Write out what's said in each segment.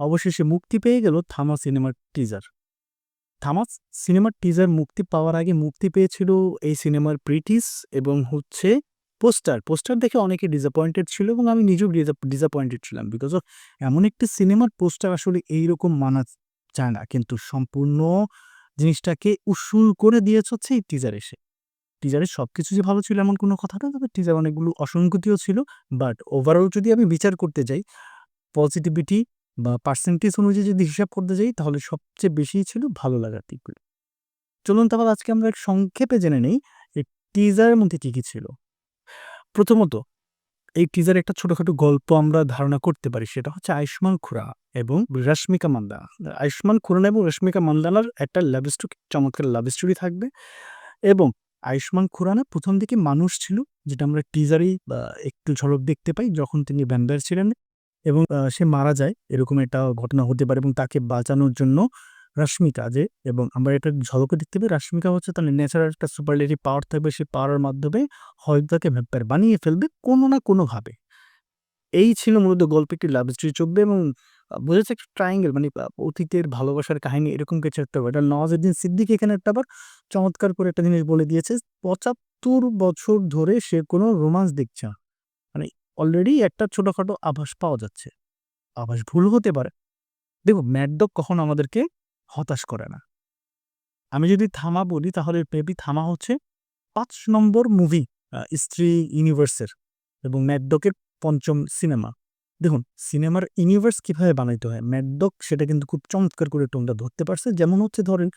অবশেষে মুক্তি পেয়ে গেল থামা সিনেমার টিজার থামাস সিনেমার টিজার মুক্তি পাওয়ার আগে মুক্তি পেয়েছিল এই সিনেমার প্রিটিস এবং হচ্ছে পোস্টার পোস্টার দেখে অনেকে ডিসঅ্যাপয়েন্টেড ছিল এবং আমি নিজেও ডিসঅ্যাপয়েন্টেড ছিলাম বিকজ এমন একটি সিনেমার পোস্টার আসলে এইরকম মানা যায় না। কিন্তু সম্পূর্ণ জিনিসটাকে উসুল করে দিয়েছে হচ্ছে এই টিজার এসে। টিজারের সব কিছু যে ভালো ছিল এমন কোনো কথা না, তবে টিজার অনেকগুলো অসঙ্গতিও ছিল বাট ওভারঅল যদি আমি বিচার করতে যাই পজিটিভিটি বা পার্সেন্টেজ অনুযায়ী যদি হিসাব করতে যাই, তাহলে সবচেয়ে বেশি ছিল ভালো লাগার দিকগুলো। চলুন তাহলে আজকে আমরা এক সংক্ষেপে জেনে নেই, এই টিজারের মধ্যে কী কী ছিল। প্রথমত, এই টিজারে একটা ছোটোখাটো গল্প আমরা ধারণা করতে পারি, সেটা হচ্ছে আয়ুষ্মান খুরা এবং রশ্মিকা মান্দানা আয়ুষ্মান খুরানা এবং রশ্মিকা মান্দানার একটা লাভ স্টোরি চমৎকার লাভ স্টোরি থাকবে এবং আয়ুষ্মান খুরানা প্রথম দিকে মানুষ ছিল, যেটা আমরা টিজারেই একটু ঝলক দেখতে পাই, যখন তিনি ভ্যাম্পায়ার ছিলেন। এবং সে মারা যায়। এরকম একটা ঘটনা হতে পারে এবং তাকে বাঁচানোর জন্য রশ্মিকা যে, এবং আমরা এটা ঝলকে দেখতে পাই। রশ্মিকা হচ্ছে তার ন্যাচারাল একটা সুপারলেটিভ পাওয়ার থাকবে। সেই পাওয়ার মাধ্যমে হয়তো তাকে ভ্যাম্পায়ার বানিয়ে ফেলবে কোনো না কোনোভাবে। এই ছিল মূলত গল্প একটি লাভ স্টোরি চলবে এবং বোঝাচ্ছে একটা ট্রায়াঙ্গেল মানে অতীতের ভালোবাসার কাহিনী এরকম কিছু একটা। এটা নওয়াজুদ্দিন সিদ্দিক এখানে একটা আবার চমৎকার করে একটা জিনিস বলে দিয়েছে, পঁচাত্তর বছর ধরে সে কোনো রোমান্স দেখছে না। মানে অলরেডি একটা ছোটখাটো আভাস পাওয়া যাচ্ছে। আভাস ভুল হতে পারে। দেখো ম্যাডডক কখনো আমাদেরকে হতাশ করে না। আমি যদি থামা বলি, তাহলে মেবি থামা হচ্ছে পাঁচ নম্বর মুভি স্ত্রী ইউনিভার্সের এবং ম্যাডডকের পঞ্চম সিনেমা দেখুন সিনেমার ইউনিভার্স কীভাবে বানাইতে হয়? ম্যাডডক সেটা কিন্তু খুব চমৎকার করে টোনটা ধরতে পারছে। যেমন হচ্ছে, ধরেন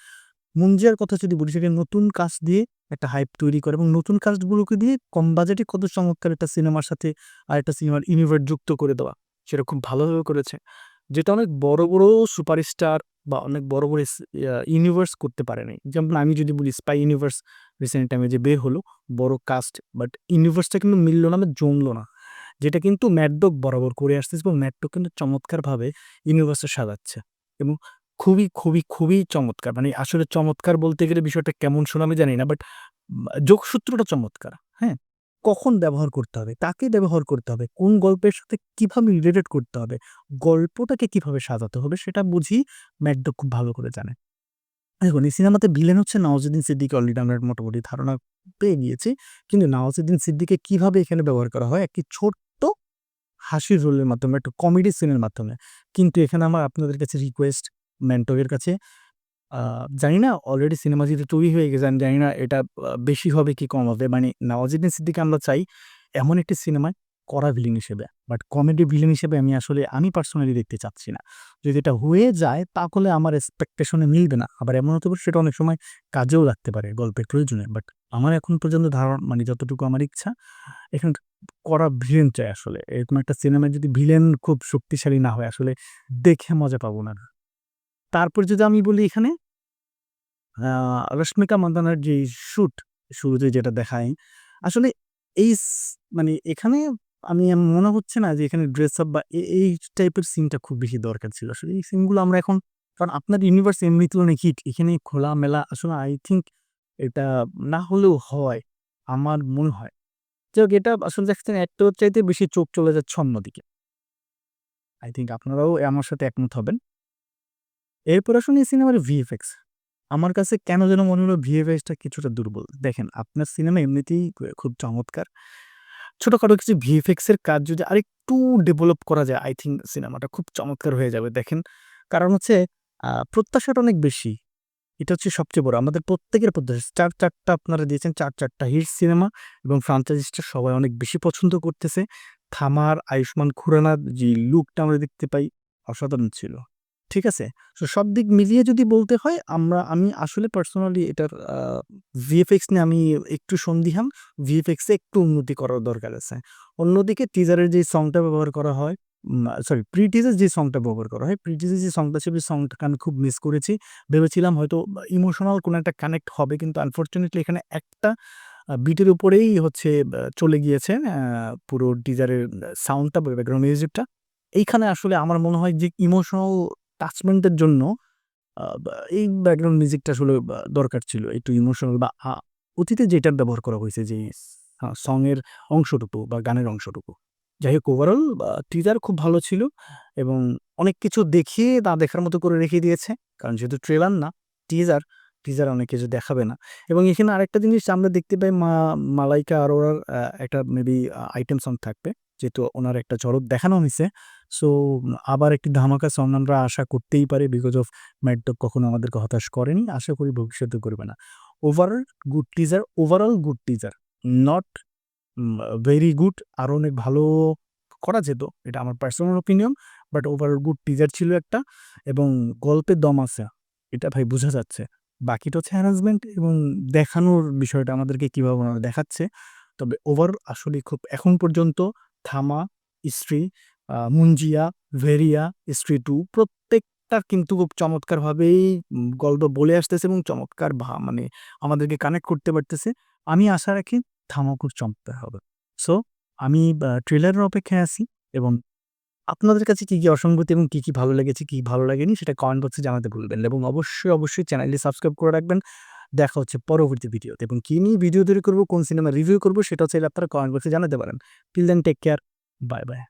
মুঞ্জিয়ার কথা যদি বলি সেটা নতুন কাস্ট দিয়ে একটা হাইপ তৈরি করে এবং নতুন কাস্টগুলোকে দিয়ে কম বাজেটে কত চমৎকার একটা সিনেমার সাথে আর একটা সিনেমার ইউনিভার্স যুক্ত করে দেওয়া। সেটা খুব ভালোভাবে করেছে। যেটা অনেক বড় বড় সুপারস্টার বা অনেক বড় বড় ইউনিভার্স করতে পারে নাই যেমন আমি যদি বলি স্পাই ইউনিভার্স রিসেন্ট টাইমে যে বের হলো, বড় কাস্ট বাট ইউনিভার্সটা কিন্তু মিললো না বা জমলো না। যেটা কিন্তু ম্যাডডক বরাবর করে আসতেছে এবং ম্যাডডক কিন্তু চমৎকারভাবে ইউনিভার্সে সাজাচ্ছে। এবং খুবই খুবই খুবই চমৎকার। মানে আসলে চমৎকার বলতে গেলে বিষয়টা কেমন শোনা আমি জানি না বাট যোগসূত্রটা চমৎকার। হ্যাঁ? কখন ব্যবহার করতে হবে? কাকে ব্যবহার করতে হবে? কোন গল্পের সাথে কীভাবে রিলেটেড করতে হবে? গল্পটাকে কীভাবে সাজাতে হবে? সেটা বুঝি ম্যাকডক খুব ভালো করে জানে। দেখুন, এই সিনেমাতে ভিলেন হচ্ছে নওয়াজুদ্দিন সিদ্দিক। অলরেডি আমরা মোটামুটি ধারণা পেয়ে গিয়েছি। কিন্তু নওয়াজুদ্দিন সিদ্দিকে কীভাবে এখানে ব্যবহার করা হয়? একটি ছোট্ট হাসির রোলের মাধ্যমে, একটা কমেডি সিনের মাধ্যমে। কিন্তু এখানে আমার আপনাদের কাছে রিকোয়েস্ট ম্যান্টকের কাছে। জানি না অলরেডি সিনেমা যেহেতু তৈরি হয়ে গেছে, আমি জানি না এটা বেশি হবে কি কম হবে। মানে নওয়াজুদ্দিন সিদ্দিকে আমরা চাই এমন একটি সিনেমায় কড়া ভিলেন হিসেবে। বাট কমেডি ভিলেন হিসেবে আমি আসলে, আমি পার্সোনালি দেখতে চাচ্ছি না। যদি এটা হয়ে যায়, তাহলে আমার এক্সপেকটেশনে মিলবে না। আবার এমন হতে পারে সেটা অনেক সময় কাজেও লাগতে পারে, গল্পের প্রয়োজনে। বাট আমার এখন পর্যন্ত ধারণা মানে যতটুকু আমার ইচ্ছা, এখানে কড়া ভিলেন চাই আসলে। এরকম একটা সিনেমায় যদি ভিলেন খুব শক্তিশালী না হয়, আসলে দেখে মজা পাবো না। তারপর যদি আমি বলি এখানে রশ্মিকা মান্দানার যে শুট শুরুতে যেটা দেখায় আসলে এই মানে এখানে আমি মনে হচ্ছে না যে এখানে ড্রেস আপ বা এই টাইপের সিনটা খুব বেশি দরকার ছিল। আসলে এই সিনগুলো আমরা এখন, কারণ আপনার ইউনিভার্স এমনিতে অনেক হিট এখানে খোলা মেলা আসলে আই থিঙ্ক এটা না হলেও হয়, আমার মনে হয়। যাই হোক এটা আসলে দেখছেন একটার চাইতে বেশি চোখ চলে যাচ্ছে অন্যদিকে। আই থিঙ্ক আপনারাও আমার সাথে একমত হবেন। এরপর আসুন এই সিনেমার ভিএফএক্স আমার কাছে কেন যেন মনে হলো ভিএফএক্সটা কিছুটা দুর্বল। দেখেন, আপনার সিনেমা এমনিতেই খুব চমৎকার। ছোটখাটো কিছু ভিএফএক্স এর কাজ যদি আরেকটু ডেভেলপ করা যায় আই থিঙ্ক সিনেমাটা খুব চমৎকার হয়ে যাবে। দেখেন, কারণ হচ্ছে প্রত্যাশাটা অনেক বেশি। এটা হচ্ছে সবচেয়ে বড়। আমাদের প্রত্যেকের প্রত্যাশা। চার চারটা আপনারা দিয়েছেন, চার চারটা হিট সিনেমা এবং ফ্রাঞ্চাইজিসটা সবাই অনেক বেশি পছন্দ করতেছে। থামার আয়ুষ্মান খুরানার যে লুকটা আমরা দেখতে পাই, অসাধারণ ছিল। ঠিক আছে? তো সব দিক মিলিয়ে যদি বলতে হয়, আমরা, আমি আসলে পার্সোনালি এটার ভিএফএক্স নিয়ে আমি একটু সন্দিহান। ভিএফএক্সে একটু উন্নতি করার দরকার আছে। অন্যদিকে টিজারের যে সংটা ব্যবহার করা হয় সরি প্রি টিজার যে সংটা ব্যবহার করা হয় প্রি টিজার যে সংটা ছিল সংটাকে আমি খুব মিস করেছি। ভেবেছিলাম হয়তো ইমোশনাল কোনো একটা কানেক্ট হবে, কিন্তু আনফর্চুনেটলি এখানে একটা বিটের উপরেই হচ্ছে চলে গিয়েছে পুরো টিজারের সাউন্ডটা ব্যাকগ্রাউন্ড মিউজিকটা এইখানে আসলে আমার মনে হয় যে ইমোশনাল টাচমেন্টের জন্য এই ব্যাকগ্রাউন্ড মিউজিকটা আসলে দরকার ছিল, একটু ইমোশনাল বা অতীতে যেটার ব্যবহার করা হয়েছে যে সঙের অংশটুকু বা গানের অংশটুকু। যাই হোক ওভারঅল টিজার খুব ভালো ছিল এবং অনেক কিছু দেখিয়ে তা দেখার মতো করে রেখে দিয়েছে, কারণ যেহেতু ট্রেলার না টিজার টিজার অনেক কিছু দেখাবে না। এবং এখানে আরেকটা জিনিস আমরা দেখতে পাই, মা, মালাইকা আরোরার একটা মেবি আইটেম সং থাকবে, যেহেতু ওনার একটা ঝলক দেখানো হয়েছে। সো আবার একটি ধামাকা সং আমরা আশা করতেই পারি বিকজ অফ ম্যাডডক কখনো আমাদেরকে হতাশ করেনি। আশা করি ভবিষ্যতে করবে না। Overall good teaser overall good teaser not very good আরও অনেক ভালো করা যেত, এটা আমার personal opinion but overall good teaser ছিল একটা এবং গল্পের দম আছে, এটা ভাই বোঝা যাচ্ছে। বাকিটা হচ্ছে হ্যারাসমেন্ট এবং দেখানোর বিষয়টা আমাদেরকে কীভাবে ওনারা দেখাচ্ছে। তবে ওভার আসলে খুব এখন পর্যন্ত থামা, স্ত্রী মুঞ্জিয়া, ভেরিয়া স্ত্রী টু প্রত্যেকটা কিন্তু খুব চমৎকারভাবেই গল্প বলে আসতেছে এবং চমৎকার ভা মানে আমাদেরকে কানেক্ট করতে পারতেছে। আমি আশা রাখি থামা খুব চমৎকার হবে। সো আমি ট্রেলারের অপেক্ষায় আছি এবং আপনাদের কাছে কী কী অসঙ্গতি এবং কী কী ভালো লেগেছে, কী ভালো লাগেনি সেটা কমেন্ট বক্সে জানাতে ভুলবেন এবং অবশ্যই অবশ্যই চ্যানেলটি সাবস্ক্রাইব করে রাখবেন। দেখা হচ্ছে পরবর্তী ভিডিওতে এবং কী নিয়ে ভিডিও তৈরি করব, কোন সিনেমা রিভিউ করব সেটা চাইলে আপনারা কমেন্ট বক্সে জানাতে পারেন। Till then take care bye bye